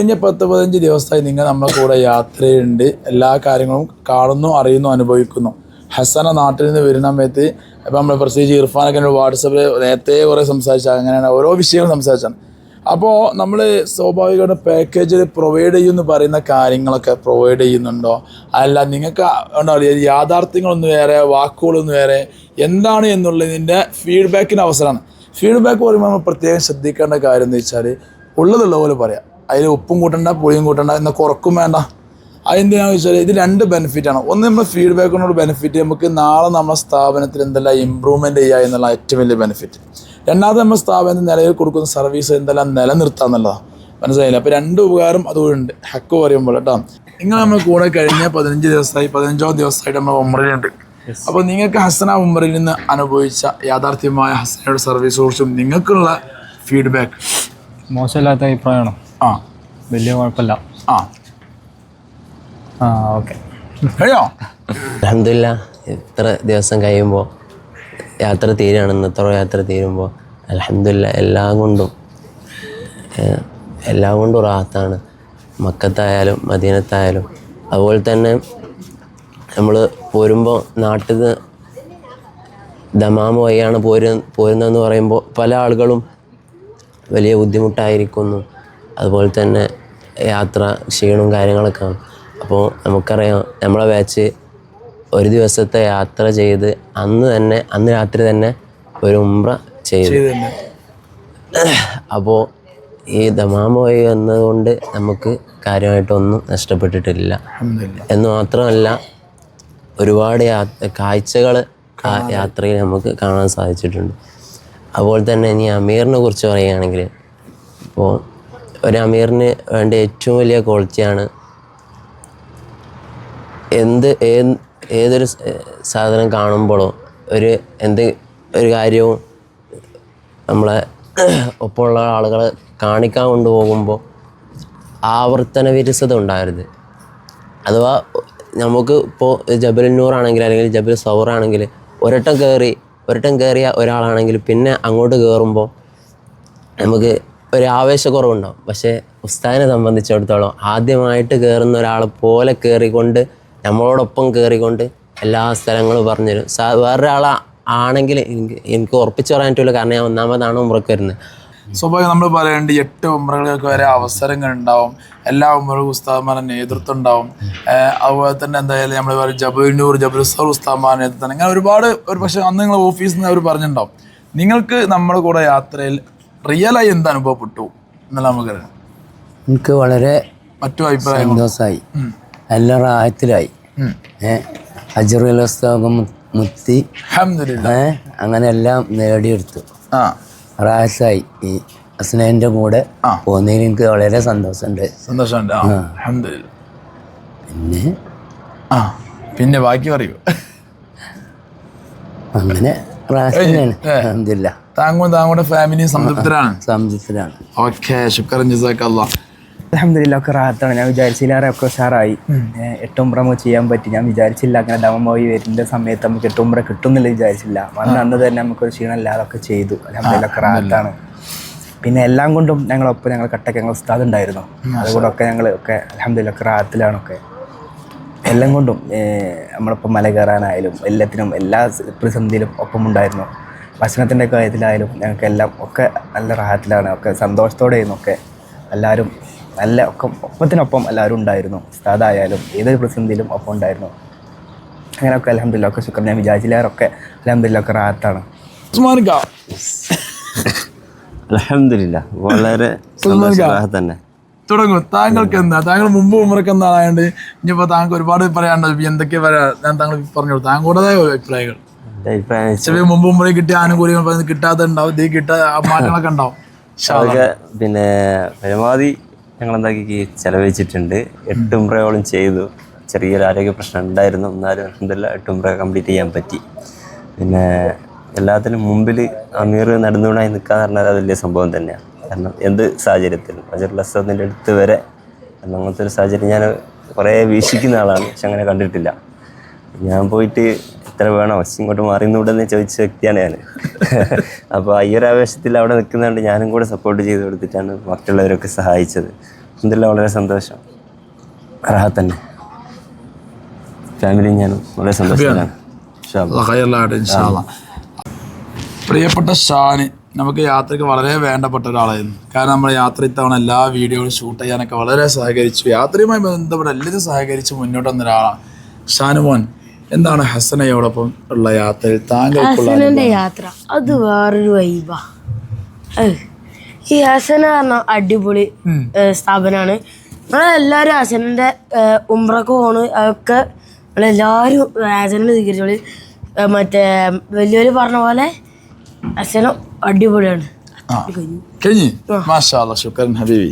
കഴിഞ്ഞ പത്ത് പതിനഞ്ച് ദിവസമായി നിങ്ങൾ നമ്മുടെ കൂടെ യാത്രയുണ്ട് എല്ലാ കാര്യങ്ങളും കാണുന്നു അറിയുന്നു അനുഭവിക്കുന്നു. ഹസന നാട്ടിൽ നിന്ന് വരുന്ന സമയത്ത് ഇപ്പം നമ്മൾ പ്രത്യേകിച്ച് ഇർഫാനൊക്കെ വാട്സപ്പിൽ നേരത്തെ കുറേ സംസാരിച്ചാൽ അങ്ങനെയാണ് ഓരോ വിഷയങ്ങളും സംസാരിച്ചാണ്. അപ്പോൾ നമ്മൾ സ്വാഭാവികമായിട്ട് പാക്കേജിൽ പ്രൊവൈഡ് ചെയ്യുമെന്ന് പറയുന്ന കാര്യങ്ങളൊക്കെ പ്രൊവൈഡ് ചെയ്യുന്നുണ്ടോ? അല്ല നിങ്ങൾക്ക് ഉണ്ടാവില്ല യാഥാർത്ഥ്യങ്ങളൊന്ന് വേറെ വാക്കുകളൊന്ന് വേറെ. എന്താണ് എന്നുള്ളതിന്റെ ഫീഡ്ബാക്കിന് അവസരമാണ്. ഫീഡ്ബാക്ക് പറയുമ്പോൾ നമ്മൾ പ്രത്യേകം ശ്രദ്ധിക്കേണ്ട കാര്യം എന്ന് വെച്ചാൽ ഉള്ളതുള്ള പോലെ പറയാം. അതിൽ ഉപ്പും കൂട്ടണ്ട പുളിയും കൂട്ടണ്ട എന്നാൽ കുറക്കും വേണ്ട. അതെന്തിനാണെന്ന് വെച്ചാൽ ഇത് രണ്ട് ബെനിഫിറ്റാണ് ഒന്ന് നമ്മൾ ഫീഡ്ബാക്കിനോട് ബെനിഫിറ്റ് നമുക്ക് നാളെ നമ്മുടെ സ്ഥാപനത്തിൽ എന്തെല്ലാം ഇമ്പ്രൂവ്മെന്റ് ചെയ്യുക എന്നുള്ള ഏറ്റവും വലിയ ബെനിഫിറ്റ് രണ്ടാമത് നമ്മുടെ സ്ഥാപനത്തിൽ നിലവിൽ കൊടുക്കുന്ന സർവീസ് എന്തെല്ലാം നിലനിർത്തുക എന്നുള്ളതാണ് മനസ്സിലായില്ല? അപ്പോൾ രണ്ട് ഉപകാരം അതുകൊണ്ട് ഹക്ക് പറയുമ്പോൾ കേട്ടോ. നിങ്ങൾ നമ്മൾ കൂടെ കഴിഞ്ഞ പതിനഞ്ച് ദിവസമായി പതിനഞ്ചോ ദിവസമായിട്ട് നമ്മൾ ഉമ്മറിലുണ്ട് അപ്പോൾ നിങ്ങൾക്ക് ഹസന ഉമ്മറിൽ നിന്ന് അനുഭവിച്ച യാഥാർത്ഥ്യമായ ഹസനയുടെ സർവീസ് കുറിച്ചും നിങ്ങൾക്കുള്ള ഫീഡ്ബാക്ക് മോശമില്ലാത്ത അഭിപ്രായമാണോ? ആ. വലിയ കുഴപ്പമില്ല. ആ. ആ ഓക്കെ. കഴിയോ അലഹമില്ല ഇത്ര ദിവസം കഴിയുമ്പോൾ യാത്ര തീരുകയാണ് ഇന്നത്ര യാത്ര തീരുമ്പോൾ അലഹമില്ല എല്ലാം കൊണ്ടും ഏഹ്, എല്ലാം കൊണ്ടും റാഹത്താണ് മക്കത്തായാലും മദീനത്തായാലും. അതുപോലെ തന്നെ നമ്മൾ പോരുമ്പോൾ നാട്ടിൽ നിന്ന് ദമാമ വഴിയാണ് പോരു പോരുന്നതെന്ന് പറയുമ്പോൾ പല ആളുകളും വലിയ ബുദ്ധിമുട്ടായിരിക്കുന്നു. അതുപോലെ തന്നെ യാത്ര ക്ഷീണവും കാര്യങ്ങളൊക്കെ ആണ് അപ്പോൾ നമുക്കറിയാം നമ്മളെ ബാച്ച് ഒരു ദിവസത്തെ യാത്ര ചെയ്ത് അന്ന് തന്നെ അന്ന് രാത്രി തന്നെ ഒരു ഉംറ ചെയ്തു. അപ്പോൾ ഈ ദമാമ വഴി വന്നതുകൊണ്ട് നമുക്ക് കാര്യമായിട്ടൊന്നും നഷ്ടപ്പെട്ടിട്ടില്ല. എന്ന് മാത്രമല്ല ഒരുപാട് യാ കാഴ്ചകൾ യാത്രയിൽ നമുക്ക് കാണാൻ സാധിച്ചിട്ടുണ്ട്. അതുപോലെ തന്നെ ഇനി അമീറിനെ കുറിച്ച് പറയുകയാണെങ്കിൽ ഇപ്പോൾ ഒരു അമീറിന് വേണ്ട ഏറ്റവും വലിയ ക്വാളിറ്റിയാണ് എന്ത് ഏതൊരു സാധനം കാണുമ്പോഴോ ഒരു എന്ത് ഒരു കാര്യവും നമ്മളെ ഒപ്പമുള്ള ആളുകളെ കാണിക്കാൻ കൊണ്ടുപോകുമ്പോൾ ആവർത്തന വിരസത ഉണ്ടാകരുത്. അഥവാ നമുക്ക് ഇപ്പോൾ ജബൽ നൂറാണെങ്കിൽ അല്ലെങ്കിൽ ജബൽ സൗറാണെങ്കിൽ ഒരട്ടം കയറി ഒരട്ടം കയറിയ ഒരാളാണെങ്കിൽ പിന്നെ അങ്ങോട്ട് കയറുമ്പോൾ നമുക്ക് ഒരു ആവേശക്കുറവുണ്ടാവും. പക്ഷേ ഉസ്താദിനെ സംബന്ധിച്ചിടത്തോളം ആദ്യമായിട്ട് കയറുന്ന ഒരാളെ പോലെ കയറിക്കൊണ്ട് നമ്മളോടൊപ്പം കയറിക്കൊണ്ട് എല്ലാ സ്ഥലങ്ങളും പറഞ്ഞുതരും. സാ വേറൊരാളെ ആണെങ്കിൽ എനിക്ക് എനിക്ക് ഉറപ്പിച്ച് പറയാൻ പറ്റില്ല കാരണം ഞാൻ ഒന്നാമതാണ് ഉമ്രക്ക് വരുന്നത്. സ്വാഭാവികം നമ്മൾ പറയേണ്ട എട്ട് ഉമ്രകൾക്ക് വരെ അവസരങ്ങൾ ഉണ്ടാവും. എല്ലാ ഉമ്രക്കും ഉസ്താദ്മാരുടെ നേതൃത്വം ഉണ്ടാവും. അതുപോലെ തന്നെ എന്തായാലും നമ്മൾ പറയും ജബുനൂർ ജബുൽസർ ഉസ്താദ്മാരുടെ നേതൃത്വം. അങ്ങനെ ഒരുപാട് ഒരു പക്ഷേ അന്ന് നിങ്ങൾ ഓഫീസിൽ നിന്ന് അവർ പറഞ്ഞിട്ടുണ്ടാവും. നിങ്ങൾക്ക് നമ്മുടെ കൂടെ യാത്രയിൽ റിയലായി എന്ത് അനുഭവപ്പെട്ടു എന്നുള്ള നമുക്ക് എനിക്ക് വളരെ മറ്റു അഭിപ്രായം സന്തോഷമായി നല്ല റാഹത്തിലായി. അജറുലസ്തകം മുത്തി. അങ്ങനെ എല്ലാം നേടിയെടുത്തു. ആ. റാഹത്തായി. ഈ അസ്നേഹിന്റെ കൂടെ. പോകുന്നതിൽ എനിക്ക് വളരെ സന്തോഷമുണ്ട്. സന്തോഷമുണ്ട്. പിന്നെ? ആ പിന്നെ ബാക്കി പറയൂ. അങ്ങനെ റാഹത്തിനാണ് അഹമ്മദില്ല താങ്കളും താങ്കളുടെ ഫാമിലിയും സംതൃപ്തരാണ്. സംതൃപ്തരാണ്. ഓക്കെ ശുക്രൻ ജസാക്കല്ലാ. അലഹമില്ല ഒക്കെ റാഹത്താണ്. ഞാൻ വിചാരിച്ചില്ലാറെ ഒക്കെ ഉഷാറായി. എട്ടും നമുക്ക് ചെയ്യാൻ പറ്റി. ഞാൻ വിചാരിച്ചില്ല അങ്ങനെ ഡമം പോയി വരുന്ന സമയത്ത് നമുക്ക് എട്ടുംബ്ര കിട്ടും എന്നുള്ളത് വിചാരിച്ചില്ല. വന്ന അന്ന് തന്നെ നമുക്കൊരു ക്ഷീണം ഇല്ലാതെ ഒക്കെ ചെയ്തു. അലഹമില്ല ഒക്കെ റാഹത്താണ്. പിന്നെ എല്ലാം കൊണ്ടും ഞങ്ങളൊപ്പം ഞങ്ങൾ കട്ടക്ക് ഞങ്ങൾ ഉസ്താദ് ഉണ്ടായിരുന്നു. അതുകൊണ്ടൊക്കെ ഞങ്ങൾ ഒക്കെ അലഹമില്ല ഒക്കെ റാഹത്തിലാണൊക്കെ എല്ലാം കൊണ്ടും നമ്മളിപ്പോൾ മല കയറാനായാലും എല്ലാത്തിനും എല്ലാ പ്രതിസന്ധിയിലും ഒപ്പം ഉണ്ടായിരുന്നു ഭക്ഷണത്തിന്റെ കാര്യത്തിലായാലും ഞങ്ങൾക്ക് എല്ലാം ഒക്കെ നല്ല റാഹത്തിലാണ്. ഒക്കെ സന്തോഷത്തോടെയായിരുന്നു ഒക്കെ എല്ലാവരും നല്ല ഒക്കെ ഒപ്പത്തിനൊപ്പം എല്ലാവരും ഉണ്ടായിരുന്നു. ഉസ്താദായാലും ഏതൊരു പ്രതിസന്ധിയിലും ഒപ്പം ഉണ്ടായിരുന്നു. അങ്ങനെയൊക്കെ അലഹമില്ല ഒക്കെ ശുക്രം ഞാൻ വിചാരിച്ചില്ലാരൊക്കെ അലഹമില്ല ഒക്കെ റാഹത്താണ്. അലഹമില്ല വളരെ തന്നെ തുടങ്ങും. താങ്കൾക്ക് എന്താ? താങ്കൾ മുമ്പ് ഉമ്മറൊക്കെ എന്താ ആയതുകൊണ്ട് ഇനിയിപ്പോ താങ്കൾക്ക് ഒരുപാട് പറയാനുണ്ടോ. എന്തൊക്കെയാ എന്തൊക്കെ പറയാ? ഞാൻ താങ്കൾ പറഞ്ഞു താങ്കളുടേതായ അഭിപ്രായങ്ങൾ. ചില മുമ്പ് കിട്ടിയ ആനുകൂല്യങ്ങൾ കിട്ടാതെ ഉണ്ടാവും ഇത് കിട്ടാ മാറ്റങ്ങളൊക്കെ ഉണ്ടാവും. അതൊക്കെ പിന്നെ പരമാവധി ഞങ്ങൾ എന്താക്കി ചെലവഴിച്ചിട്ടുണ്ട്. എട്ട് ഉംറയോളം ചെയ്തു. ചെറിയൊരു ആരോഗ്യ പ്രശ്നം ഉണ്ടായിരുന്നു. എന്നാലും അലഹമില്ല എട്ട് ഉംറ കംപ്ലീറ്റ് ചെയ്യാൻ പറ്റി. പിന്നെ എല്ലാത്തിനും മുമ്പിൽ അമീർ നടന്നുകൊണ്ടായി നിൽക്കാന്ന് പറഞ്ഞാൽ അത് വലിയ സംഭവം തന്നെയാണ്. കാരണം എന്ത് സാഹചര്യത്തിലും അജറുൽ അസദിന്റെ അടുത്ത് വരെ അങ്ങനത്തെ ഒരു സാഹചര്യം ഞാൻ കുറേ വീക്ഷിക്കുന്ന ആളാണ്. പക്ഷെ അങ്ങനെ കണ്ടിട്ടില്ല. ഞാൻ പോയിട്ട് എത്ര വേണോ? ഇങ്ങോട്ട് മാറിന്നൂടെന്ന് ചോദിച്ച വ്യക്തിയാണ് ഞാൻ അപ്പോൾ ഈ ഒരു ആവേശത്തിൽ അവിടെ നിൽക്കുന്നതുകൊണ്ട് ഞാനും കൂടെ സപ്പോർട്ട് ചെയ്ത് കൊടുത്തിട്ടാണ് മറ്റുള്ളവരൊക്കെ സഹായിച്ചത്. എന്തെല്ലാം വളരെ സന്തോഷം. റാഹത്ത് തന്നെ. ഫാമിലി ഞാനും വളരെ സന്തോഷം. പ്രിയപ്പെട്ട ഷാന് നമുക്ക് യാത്രയ്ക്ക് വളരെ വേണ്ടപ്പെട്ട ഒരാളായിരുന്നു. കാരണം നമ്മൾ യാത്ര ഇത്തവണ എല്ലാ വീഡിയോകളും ഷൂട്ട് ചെയ്യാനൊക്കെ വളരെ സഹകരിച്ചു. യാത്രയുമായി ബന്ധപ്പെട്ട് എല്ലാവരും സഹകരിച്ച് മുന്നോട്ട് വന്ന ഒരാളാണ്. ഷാനുമോൻ എന്താണ് ഹസനയോടൊപ്പം ഉള്ള യാത്രയിൽ താങ്കൾക്കുള്ള ഹസനന്റെ യാത്ര. അത് വേറൊരു വൈബാ ഏഹ്. ഈ ഹസന പറഞ്ഞ അടിപൊളി ഏഹ്, സ്ഥാപനമാണ് നമ്മളെല്ലാരും ഹസനന്റെ ഏഹ്, ഉംറക്ക് പോണ് അതൊക്കെ നമ്മളെല്ലാവരും ഹസനെ സ്വീകരിച്ചോളി. ഏഹ്, മറ്റേ വലിയൊരു പറഞ്ഞ പോലെ ഹസന അടിപൊളിയാണ്. ആ. കഴിഞ്ഞു? മാഷാ അല്ലാ ശുക്രൻ ഹബീബി.